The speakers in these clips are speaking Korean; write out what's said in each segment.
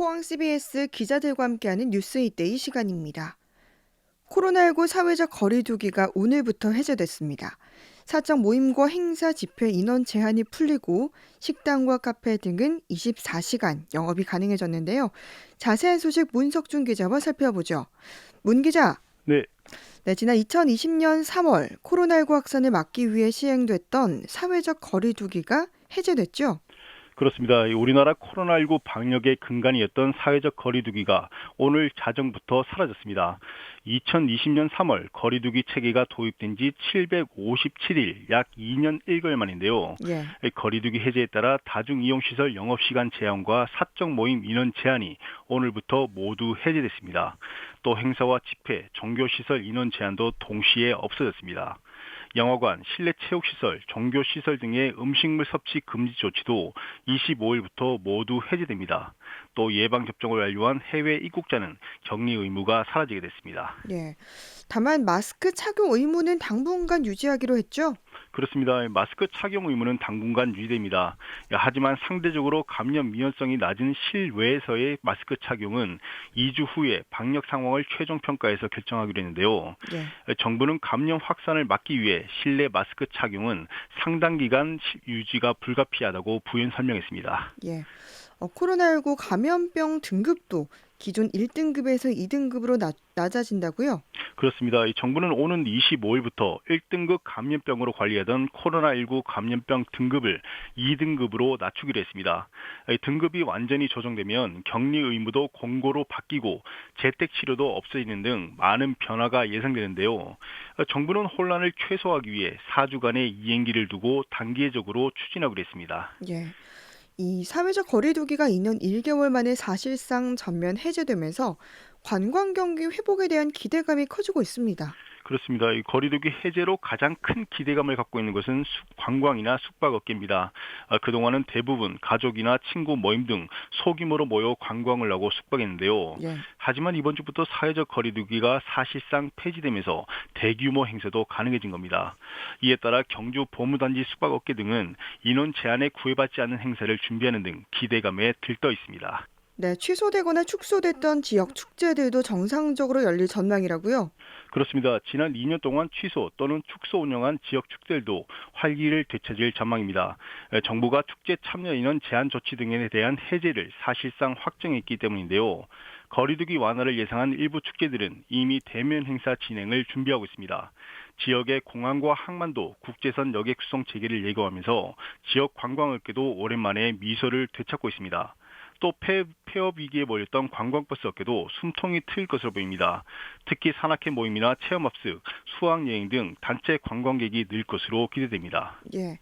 포항 CBS 기자들과 함께하는 뉴스 이데이 시간입니다. 코로나19 사회적 거리두기가 오늘부터 해제됐습니다. 사적 모임과 행사 집회 인원 제한이 풀리고 식당과 카페 등은 24시간 영업이 가능해졌는데요. 자세한 소식 문석준 기자와 살펴보죠. 문 기자. 네, 네, 지난 2020년 3월 코로나19 확산을 막기 위해 시행됐던 사회적 거리두기가 해제됐죠. 그렇습니다. 이 우리나라 코로나19 방역의 근간이었던 사회적 거리두기가 오늘 자정부터 사라졌습니다. 2020년 3월 거리두기 체계가 도입된 지 757일, 약 2년 1개월 만인데요. 예. 이 거리두기 해제에 따라 다중이용시설 영업시간 제한과 사적 모임 인원 제한이 오늘부터 모두 해제됐습니다. 또 행사와 집회, 종교시설 인원 제한도 동시에 없어졌습니다. 영화관, 실내 체육시설, 종교시설 등의 음식물 섭취 금지 조치도 25일부터 모두 해제됩니다. 또 예방접종을 완료한 해외 입국자는 격리 의무가 사라지게 됐습니다. 예. 다만 마스크 착용 의무는 당분간 유지하기로 했죠. 그렇습니다. 마스크 착용 의무는 당분간 유지됩니다. 하지만 상대적으로 감염 미연성이 낮은 실외에서의 마스크 착용은 2주 후에 방역 상황을 최종 평가해서 결정하기로 했는데요. 예. 정부는 감염 확산을 막기 위해 실내 마스크 착용은 상당 기간 시- 유지가 불가피하다고 부연 설명했습니다. 예. 어, 코로나19 감염병 등급도 기존 1등급에서 2등급으로 낮, 낮아진다고요? 그렇습니다. 이 정부는 오는 25일부터 1등급 감염병으로 관리하던 코로나19 감염병 등급을 2등급으로 낮추기로 했습니다. 이 등급이 완전히 조정되면 격리 의무도 공고로 바뀌고 재택 치료도 없어지는 등 많은 변화가 예상되는데요. 정부는 혼란을 최소화하기 위해 4주간의 이행기를 두고 단계적으로 추진하기로 했습니다. 예. 이 사회적 거리두기가 2년 1개월 만에 사실상 전면 해제되면서 관광 경기 회복에 대한 기대감이 커지고 있습니다. 그렇습니다. 이 거리두기 해제로 가장 큰 기대감을 갖고 있는 것은 숙- 관광이나 숙박업계입니다. 아, 그동안은 대부분 가족이나 친구 모임 등 소규모로 모여 관광을 하고 숙박했는데요. 예. 하지만 이번 주부터 사회적 거리두기가 사실상 폐지되면서 대규모 행사도 가능해진 겁니다. 이에 따라 경주 보무단지 숙박업계 등은 인원 제한에 구애받지 않는 행사를 준비하는 등 기대감에 들떠 있습니다. 네, 취소되거나 축소됐던 지역 축제들도 정상적으로 열릴 전망이라고요. 그렇습니다. 지난 2년 동안 취소 또는 축소 운영한 지역 축제들도 활기를 되찾을 전망입니다. 에, 정부가 축제 참여 인원 제한 조치 등에 대한 해제를 사실상 확정했기 때문인데요. 거리두기 완화를 예상한 일부 축제들은 이미 대면 행사 진행을 준비하고 있습니다. 지역의 공항과 항만도 국제선 여객 수송 재개를 예고하면서 지역 관광업계도 오랜만에 미소를 되찾고 있습니다. 또 폐, 폐업 위기에 몰렸던 관광버스 업계도 숨통이 트일 것으로 보입니다. 특히 산악회 모임이나 체험합숙, 수학여행 등 단체 관광객이 늘 것으로 기대됩니다. 예.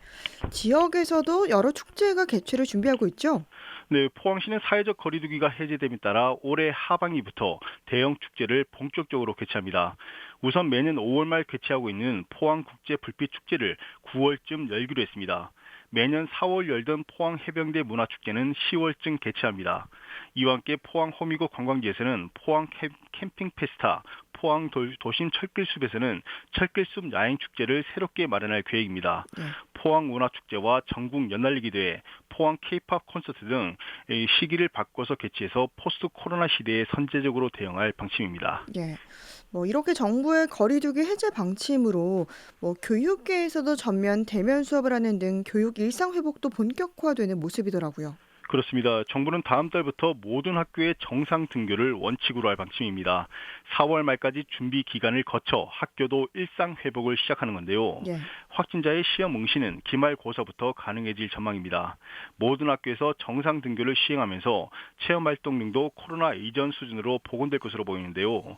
지역에서도 여러 축제가 개최를 준비하고 있죠. 네, 포항시는 사회적 거리두기가 해제됨에 따라 올해 하반기부터 대형 축제를 본격적으로 개최합니다. 우선 매년 5월 말 개최하고 있는 포항 국제 불빛 축제를 9월쯤 열기로 했습니다. 매년 4월 열던 포항 해병대 문화축제는 10월쯤 개최합니다. 이와 함께 포항 호미곶 관광지에서는 포항 캠- 캠핑 페스타, 포항 도, 도심 철길숲에서는 철길숲 야행 축제를 새롭게 마련할 계획입니다. 예. 포항 문화축제와 전국 연날리기 대회, 포항 케이팝 콘서트 등이 시기를 바꿔서 개최해서 포스트 코로나 시대에 선제적으로 대응할 방침입니다. 예. 뭐 이렇게 정부의 거리두기 해제 방침으로 뭐 교육계에서도 전면 대면 수업을 하는 등 교육 일상 회복도 본격화되는 모습이더라고요. 그렇습니다. 정부는 다음 달부터 모든 학교의 정상 등교를 원칙으로 할 방침입니다. 4월 말까지 준비 기간을 거쳐 학교도 일상 회복을 시작하는 건데요. 예. 확진자의 시험 응시는 기말고사부터 가능해질 전망입니다. 모든 학교에서 정상 등교를 시행하면서 체험 활동 등도 코로나 이전 수준으로 복원될 것으로 보이는데요.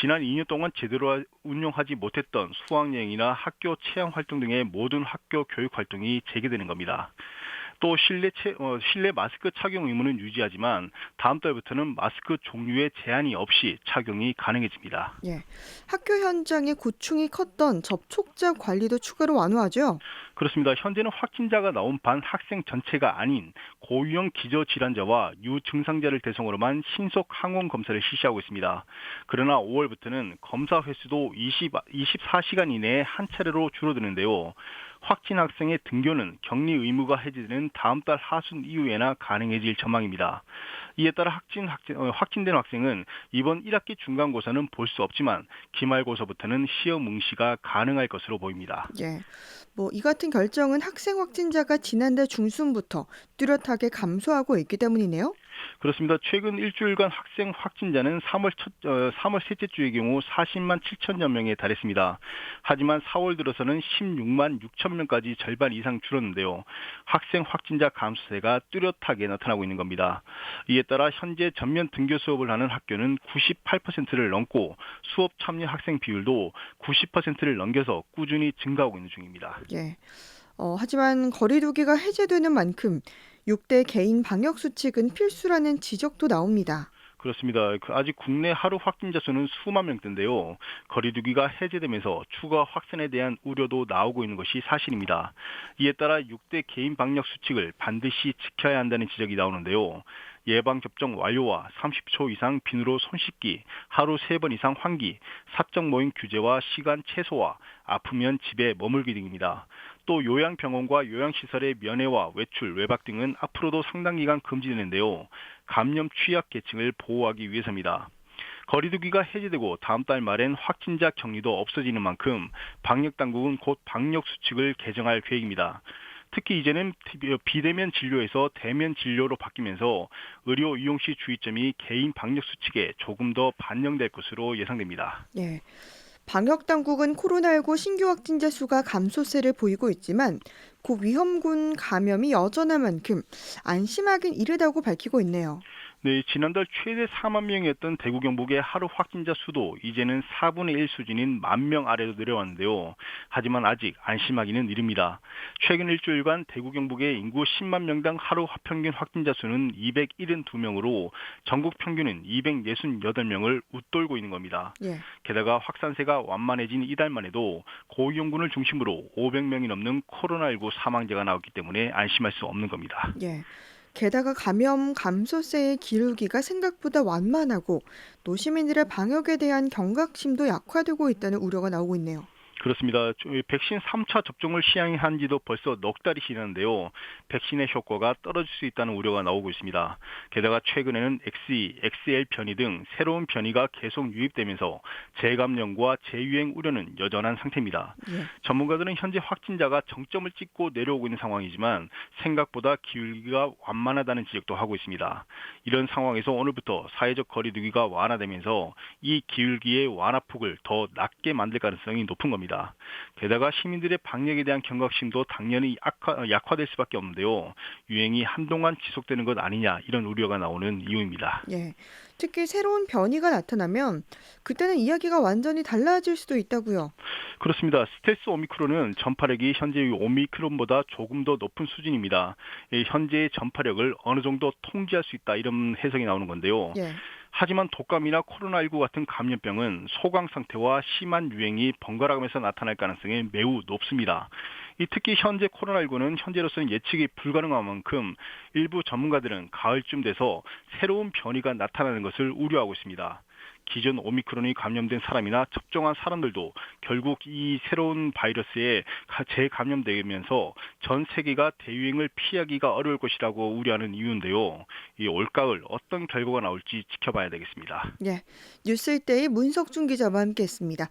지난 2년 동안 제대로 운영하지 못했던 수학여행이나 학교 체험 활동 등의 모든 학교 교육 활동이 재개되는 겁니다. 또 실내 체, 어, 실내 마스크 착용 의무는 유지하지만 다음 달부터는 마스크 종류에 제한이 없이 착용이 가능해집니다. 예. 학교 현장에 고충이 컸던 접촉자 관리도 추가로 완화하죠. 그렇습니다. 현재는 확진자가 나온 반 학생 전체가 아닌 고유형 기저질환자와 유증상자를 대상으로만 신속 항원 검사를 실시하고 있습니다. 그러나 5월부터는 검사 횟수도 20, 24시간 이내에 한 차례로 줄어드는데요. 확진 학생의 등교는 격리 의무가 해제되는 다음 달 하순 이후에나 가능해질 전망입니다. 이에 따라 확진, 확진 어, 확진된 학생은 이번 1학기 중간고사는 볼 수 없지만 기말고사부터는 시험 응시가 가능할 것으로 보입니다. 예. 뭐 이 같은 결정은 학생 확진자가 지난달 중순부터 뚜렷하게 감소하고 있기 때문이네요. 그렇습니다. 최근 일주일간 학생 확진자는 3월 첫, 어, 3월 셋째 주의 경우 40만 7천여 명에 달했습니다. 하지만 4월 들어서는 16만 6천 명까지 절반 이상 줄었는데요. 학생 확진자 감소세가 뚜렷하게 나타나고 있는 겁니다. 이에 따라 현재 전면 등교 수업을 하는 학교는 98%를 넘고 수업 참여 학생 비율도 90%를 넘겨서 꾸준히 증가하고 있는 중입니다. 예. 어, 하지만 거리두기가 해제되는 만큼 6대 개인 방역 수칙은 필수라는 지적도 나옵니다. 그렇습니다. 그 아직 국내 하루 확진자 수는 수만 명대인데요. 거리두기가 해제되면서 추가 확산에 대한 우려도 나오고 있는 것이 사실입니다. 이에 따라 6대 개인 방역 수칙을 반드시 지켜야 한다는 지적이 나오는데요. 예방 접종 완료와 30초 이상 비누로 손 씻기, 하루 3번 이상 환기, 사적 모임 규제와 시간 최소화, 아프면 집에 머물기 등입니다. 또 요양병원과 요양시설의 면회와 외출, 외박 등은 앞으로도 상당 기간 금지되는데요. 감염 취약 계층을 보호하기 위해서입니다. 거리두기가 해제되고 다음 달 말엔 확진자 격리도 없어지는 만큼 방역 당국은 곧 방역 수칙을 개정할 계획입니다. 특히 이제는 비대면 진료에서 대면 진료로 바뀌면서 의료 이용 시 주의점이 개인 방역 수칙에 조금 더 반영될 것으로 예상됩니다. 예. 방역 당국은 코로나19 신규 확진자 수가 감소세를 보이고 있지만 고위험군 감염이 여전한 만큼 안심하긴 이르다고 밝히고 있네요. 네, 지난달 최대 4만 명이었던 대구 경북의 하루 확진자 수도 이제는 4분의 1 수준인 만명 아래로 내려왔는데요. 하지만 아직 안심하기는 이릅니다. 최근 일주일간 대구 경북의 인구 10만 명당 하루 평균 확진자 수는 272명으로 전국 평균은 268명을 웃돌고 있는 겁니다. 예. 게다가 확산세가 완만해진 이달만 해도 고위험군을 중심으로 500명이 넘는 코로나19 사망자가 나왔기 때문에 안심할 수 없는 겁니다. 예. 게다가 감염 감소세의 기울기가 생각보다 완만하고 또 시민들의 방역에 대한 경각심도 약화되고 있다는 우려가 나오고 있네요. 그렇습니다. 백신 3차 접종을 시행한 지도 벌써 넉 달이 지났는데요. 백신의 효과가 떨어질 수 있다는 우려가 나오고 있습니다. 게다가 최근에는 XE, XL 변이 등 새로운 변이가 계속 유입되면서 재감염과 재유행 우려는 여전한 상태입니다. 예. 전문가들은 현재 확진자가 정점을 찍고 내려오고 있는 상황이지만 생각보다 기울기가 완만하다는 지적도 하고 있습니다. 이런 상황에서 오늘부터 사회적 거리두기가 완화되면서 이 기울기의 완화폭을 더 낮게 만들 가능성이 높은 겁니다. 게다가 시민들의 방역에 대한 경각심도 당연히 약화, 약화 될 수밖에 없는데요. 유행이 한동안 지속되는 것 아니냐 이런 우려가 나오는 이유입니다. 예. 특히 새로운 변이가 나타나면 그때는 이야기가 완전히 달라질 수도 있다고요. 그렇습니다. 스텔스 오미크론은 전파력이 현재 오미크론보다 조금 더 높은 수준입니다. 이 현재의 전파력을 어느 정도 통제할 수 있다 이런 해석이 나오는 건데요. 예. 하지만 독감이나 코로나19 같은 감염병은 소강 상태와 심한 유행이 번갈아가면서 나타날 가능성이 매우 높습니다. 이 특히 현재 코로나19는 현재로서는 예측이 불가능한 만큼 일부 전문가들은 가을쯤 돼서 새로운 변이가 나타나는 것을 우려하고 있습니다. 기존 오미크론이 감염된 사람이나 접종한 사람들도 결국 이 새로운 바이러스에 재감염되면서 전 세계가 대유행을 피하기가 어려울 것이라고 우려하는 이유인데요. 이 올가을 어떤 결과가 나올지 지켜봐야 되겠습니다. 예. 뉴스일대의 문석준 기자와 함께했습니다.